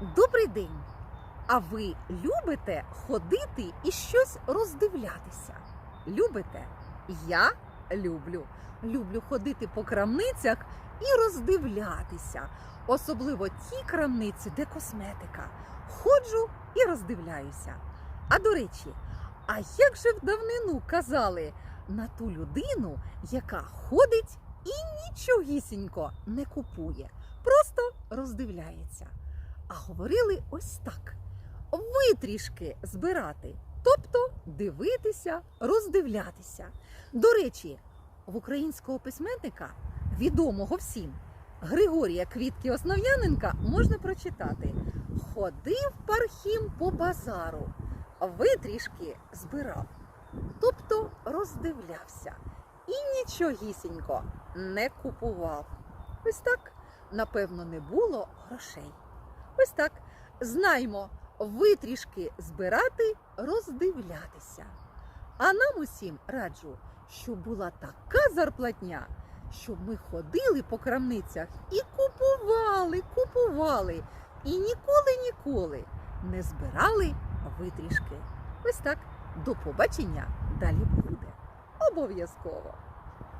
Добрий день! А ви любите ходити і щось роздивлятися? Любите? Я люблю. Люблю ходити по крамницях і роздивлятися. Особливо ті крамниці, де косметика. Ходжу і роздивляюся. А до речі, а як же в давнину казали на ту людину, яка ходить і нічогісінько не купує, просто роздивляється. А говорили ось так: витрішки збирати, тобто дивитися, роздивлятися. До речі, в українського письменника, відомого всім, Григорія Квітки Основ'яненка можна прочитати: Ходив Пархім по базару, витрішки збирав, тобто роздивлявся і нічогісінько не купував. Ось так, напевно, не було грошей. Ось так. Знаймо витрішки збирати, роздивлятися. А нам усім раджу, щоб була така зарплатня, щоб ми ходили по крамницях і купували, купували, і ніколи, ніколи не збирали витрішки. Ось так. До побачення далі буде. Обов'язково.